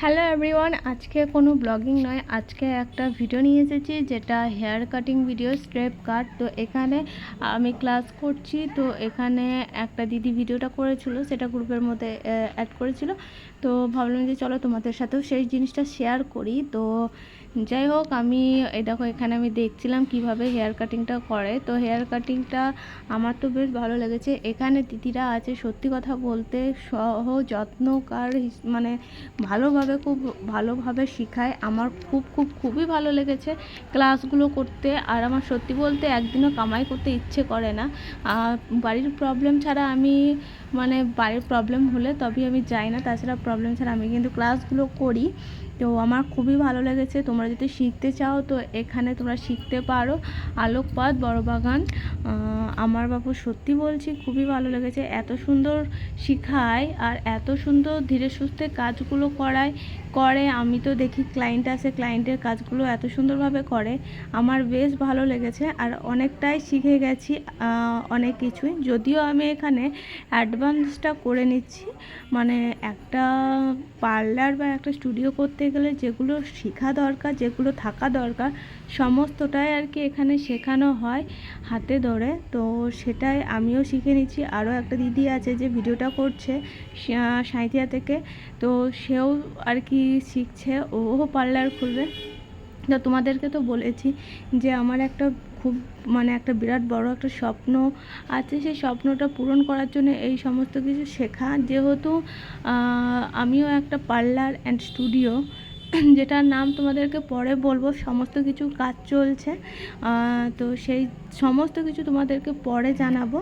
Hello everyone আজকে কোনো blogging নয়, আজকে একটা ভিডিও নিয়ে এসেছি যেটা hair cutting video step cut তো এখানে আমি ক্লাস করছি, তো এখানে একটা দিদি ভিডিওটা করেছিল, সেটা গ্রুপের মধ্যে অ্যাড করেছিল। তো ভাবলাম যে চলো তোমাদের সাথেও সেই জিনিসটা শেয়ার করি। তো যাই হোক, আমি এই দেখো, এখানে আমি দেখছিলাম কীভাবে হেয়ার কাটিংটা করে। তো হেয়ার কাটিংটা আমার তো বেশ ভালো লেগেছে। এখানে দিদিরা আছে, সত্যি কথা বলতে সহ যত্নকার মানে ভালোভাবে খুব ভালোভাবে শেখায়। আমার খুব খুব, খুবই ভালো লেগেছে ক্লাসগুলো করতে। আর আমার সত্যি বলতে একদিনও কামাই করতে ইচ্ছে করে না। বাড়ির প্রবলেম ছাড়া আমি মানে বাড়ির প্রবলেম হলে তবেই আমি যাই না। তাছাড়া প্রবলেম ছাড়া আমি কিন্তু ক্লাসগুলো করি। তো আমার খুবই ভালো লেগেছে। তোমরা যদি শিখতে চাও, তো এখানে তোমরা শিখতে পারো। আলোকপাত বড় বাগান আমার বাবু সত্যি বলছি খুবই ভালো লেগেছে। এত সুন্দর শিখায় আর এত সুন্দর ধীরে সুস্থে কাজগুলো করায়, করে। আমি তো দেখি ক্লায়েন্ট আসে ক্লায়েন্টের কাজগুলো এত সুন্দরভাবে করে। আমার বেশ ভালো লেগেছে আর অনেকটাই শিখে গেছি অনেক কিছুই। যদিও আমি এখানে অ্যাডভান্সটা করে নিচ্ছি। মানে একটা পার্লার বা একটা স্টুডিও করতে গেলে যেগুলো শেখা দরকার, যেগুলো থাকা দরকার, সমস্তটাই আর কি এখানে শেখানো হয় হাতে ধরে। তো সেটাই আমিও শিখে নিচ্ছি। আরও একটা দিদি আছে যে ভিডিওটা করছে সাঁইথিয়া থেকে। তো সেও আর কি শিখছে। ও পার্লার খুলবে। তো তোমাদেরকে তো বলেছি যে আমার একটা খুব মানে একটা বিরাট বড় একটা স্বপ্ন আছে, সেই স্বপ্নটা পূরণ করার জন্য এই সমস্ত কিছু শেখা। যেহেতু আমিও একটা পার্লার অ্যান্ড স্টুডিও যেটার নাম তোমাদেরকে পরে বলব, সমস্ত কিছু কাজ চলছে। তো সেই সমস্ত কিছু তোমাদেরকে পরে জানাব।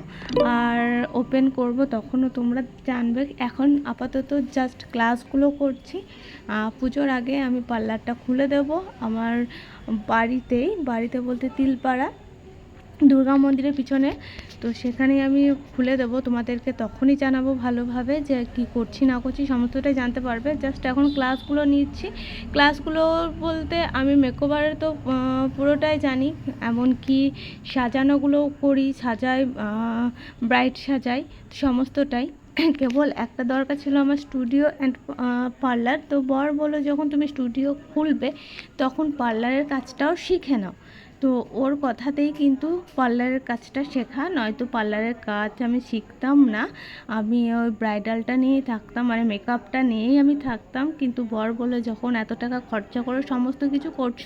আর ওপেন করব, তখনও তোমরা জানবে। এখন আপাতত জাস্ট ক্লাসগুলো করছি। পুজোর আগে আমি পার্লারটা খুলে দেব। আমার বাড়িতেই, বাড়িতে বলতে তিলপাড়া। দুর্গা মন্দিরের পিছনে। তো সেখানেই আমি খুলে দেবো, তোমাদেরকে তখনই জানাব ভালোভাবে যে কি করছি, না করছি, সমস্তটাই জানতে পারবে। জাস্ট এখন ক্লাসগুলো নিচ্ছি। ক্লাসগুলো বলতে আমি মেকওভারের তো পুরোটাই জানি। এমনকি সাজানোগুলোও করি, সাজাই ব্রাইট সাজাই, সমস্তটাই। কেবল একটা দরকার ছিল আমার স্টুডিও অ্যান্ড পার্লার তো বর বলো যখন তুমি স্টুডিও খুলবে, তখন পার্লারের কাজটাও শিখে নাও। তো ওর কথাতেই কিন্তু পার্লারের কাজটা শেখা, নয়তো পার্লারের কাজ আমি শিখতাম না। আমি ওই ব্রাইডালটা নিয়েই থাকতাম মানে মেকআপটা নিয়েই আমি থাকতাম। কিন্তু বর বলে যখন এত টাকা খরচা করে সমস্ত কিছু করছ,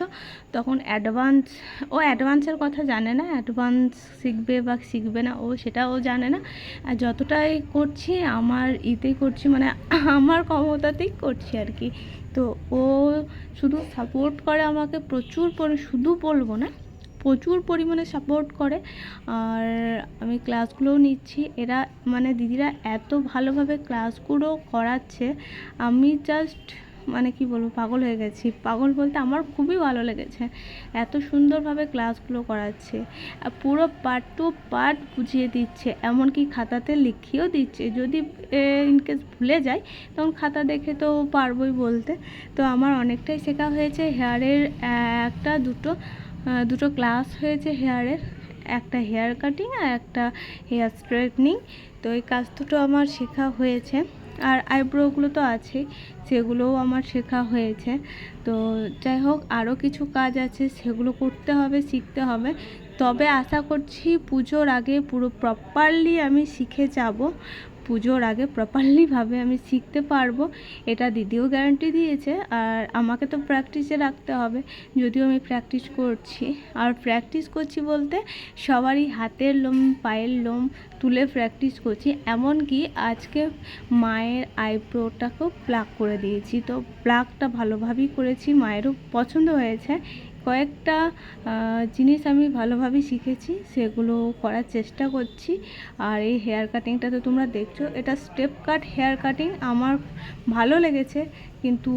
তখন অ্যাডভান্স ও অ্যাডভান্সের কথা জানে না অ্যাডভান্স শিখবে বা শিখবে না, ও সেটা ও জানে না। আর যতটাই করছি, আমার ইতেই করছি মানে আমার ক্ষমতাতেই করছি আর কি। তো ও শুধু সাপোর্ট করে আমাকে প্রচুর পরি, শুধু বলব না, প্রচুর পরিমাণে সাপোর্ট করে। আর আমি ক্লাসগুলোও নিচ্ছি। এরা মানে দিদিরা এত ভালোভাবে ক্লাসগুলো করাচ্ছে। আমি জাস্ট মানে কি বলব, পাগল হয়ে গেছি। পাগল বলতে আমার খুবই ভালো লেগেছে। এত সুন্দরভাবে ক্লাসগুলো করাচ্ছে। আর পুরো পার্ট টু পার্ট বুঝিয়ে দিচ্ছে। এমনকি খাতাতে লিখিয়েও দিচ্ছে। যদি ইনকেস ভুলে যায় তখন খাতা দেখে তো পারবোই বলতে। তো আমার অনেকটাই শেখা হয়েছে হেয়ারের একটা, দুটো দুটো ক্লাস হয়েছে হেয়ারের একটা হেয়ার কাটিং আর একটা হেয়ার স্ট্রেটনিং তো এই কাজ দুটো আমার শেখা হয়েছে। আর আইব্রোগুলো তো আছেই, সেগুলোও আমার শেখা হয়েছে। তো যাই হোক, আরও কিছু কাজ আছে, সেগুলো করতে হবে, শিখতে হবে। তবে আশা করছি পুজোর আগে পুরো প্রপারলি আমি শিখে যাব। পুজোর আগে প্রপারলিভাবে আমি শিখতে পারব, এটা দিদিও গ্যারান্টি দিয়েছে, আর আমাকে তো প্র্যাকটিসে রাখতে হবে। যদিও আমি প্র্যাকটিস করছি। আর প্র্যাকটিস করছি বলতে সবারই হাতের লোম, পায়ের লোম তুলে প্র্যাকটিস করছি। এমনকি আজকে মায়ের আইব্রোটাকেও প্লাক করে দিয়েছি। তো প্লাকটা ভালোভাবেই করেছি, মায়েরও পছন্দ হয়েছে। কয়েকটা জিনিস আমি ভালোভাবে শিখেছি, সেগুলো করার চেষ্টা করছি। আর এই হেয়ার কাটিংটা তো তোমরা দেখছ, এটা স্টেপ কাট হেয়ার কাটিং। আমার ভালো লেগেছে কিন্তু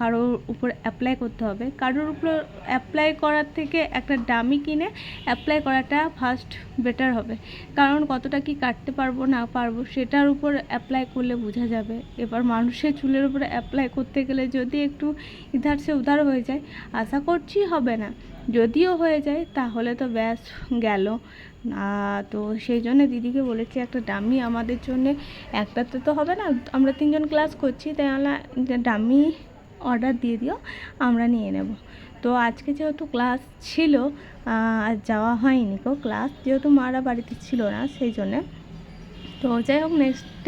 কারোর উপর অ্যাপ্লাই করতে হবে। কারোর উপর অ্যাপ্লাই করার থেকে একটা ডামি কিনে অ্যাপ্লাই করাটা ফার্স্ট বেটার হবে। কারণ কতটা কি কাটতে পারব, না পারব, সেটার উপর অ্যাপ্লাই করলে বোঝা যাবে। এবার মানুষের চুলের উপর অ্যাপ্লাই করতে গেলে যদি একটু ইধার সে উধার হয়ে যায়, আশা করছি হবে না। যদিও হয়ে যায়, তাহলে তো ব্যাস গেল। তো সেই জন্য দিদিকে বলেছি একটা ডামি আমাদের জন্য, একটাতে তো হবে না, আমরা তিনজন ক্লাস করছি, তাই আমরা ডামি অর্ডার দিয়ে দিও, আমরা নিয়ে নেব। তো আজকে যেহেতু ক্লাস ছিল আর যাওয়া হয়নি কো ক্লাস, যেহেতু মারা বাড়িতে ছিল না, সেই জন্যে। তো যাই হোক নেক্সট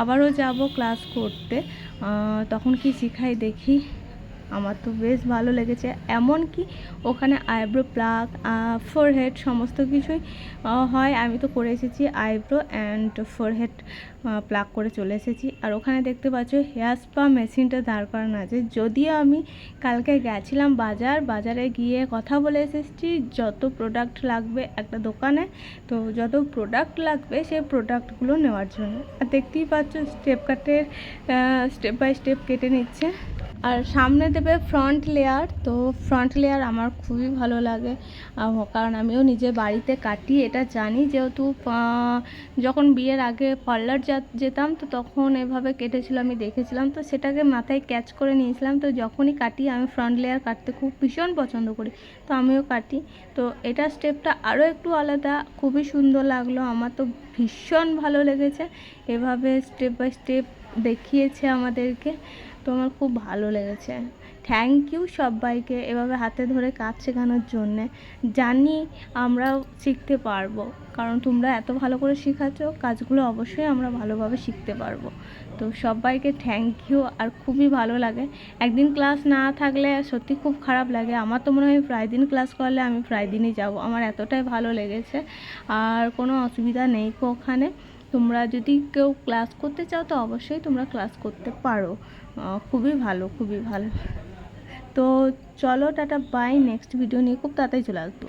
আবারও যাব ক্লাস করতে তখন কি শিখাই দেখি। আমার তো বেশ ভালো লেগেছে। এমনকি ওখানে আইব্রো প্লাগ ফোরহেড সমস্ত কিছুই হয়। আমি তো করে এসেছি আইব্রো অ্যান্ড ফোরহেড প্লাগ করে চলে এসেছি। আর ওখানে দেখতে পাচ্ছ, হেয়ার স্পা মেশিনটা দাঁড় করানো আছে। যদিও আমি কালকে গেছিলাম বাজার, বাজারে গিয়ে কথা বলে এসেছি, যত প্রোডাক্ট লাগবে একটা দোকানে, তো যত প্রোডাক্ট লাগবে সেই প্রোডাক্টগুলো নেওয়ার জন্য। আর দেখতেই পাচ্ছ স্টেপ কাটের স্টেপ বাই স্টেপ কেটে নিচ্ছে। আর সামনে দেবে ফ্রন্ট লেয়ার তো ফ্রন্ট লেয়ার আমার খুবই ভালো লাগে। কারণ আমিও নিজে বাড়িতে কাটি, এটা জানি। যেহেতু যখন বিয়ের আগে পার্লার যেতাম, তো তখন এভাবে কেটেছিল, আমি দেখেছিলাম। তো সেটাকে মাথায় ক্যাচ করে নিয়েছিলাম। তো যখনই কাটি, আমি ফ্রন্ট লেয়ার কাটতে খুব ভীষণ পছন্দ করি। তো আমিও কাটি। তো এটা স্টেপটা আরও একটু আলাদা। খুবই সুন্দর লাগল। আমার তো ভীষণ ভালো লেগেছে। এভাবে স্টেপ বাই স্টেপ দেখিয়েছে আমাদেরকে। তো আমার খুব ভালো লেগেছে। থ্যাংক ইউ সবাইকে এভাবে হাতে ধরে কাজ শেখানোর জন্যে। জানি আমরাও শিখতে পারব। কারণ তোমরা এত ভালো করে শেখাচ্ছ, কাজগুলো অবশ্যই আমরা ভালোভাবে শিখতে পারব। তো সবাইকে থ্যাংক ইউ আর খুবই ভালো লাগে। একদিন ক্লাস না থাকলে সত্যি খুব খারাপ লাগে। আমার তো মনে হয় প্রায় দিন ক্লাস করলে আমি প্রায় দিনই যাব। আমার এতটাই ভালো লেগেছে। আর কোনো অসুবিধা নেই ওখানে। তোমরা যদি কেউ ক্লাস করতে চাও, তো অবশ্যই তোমরা ক্লাস করতে পারো। খুবই ভালো খুবই ভালো। তো চলো টাটা বাই নেক্সট ভিডিও নিয়ে খুব তাড়াতাড়ি চলে আসব।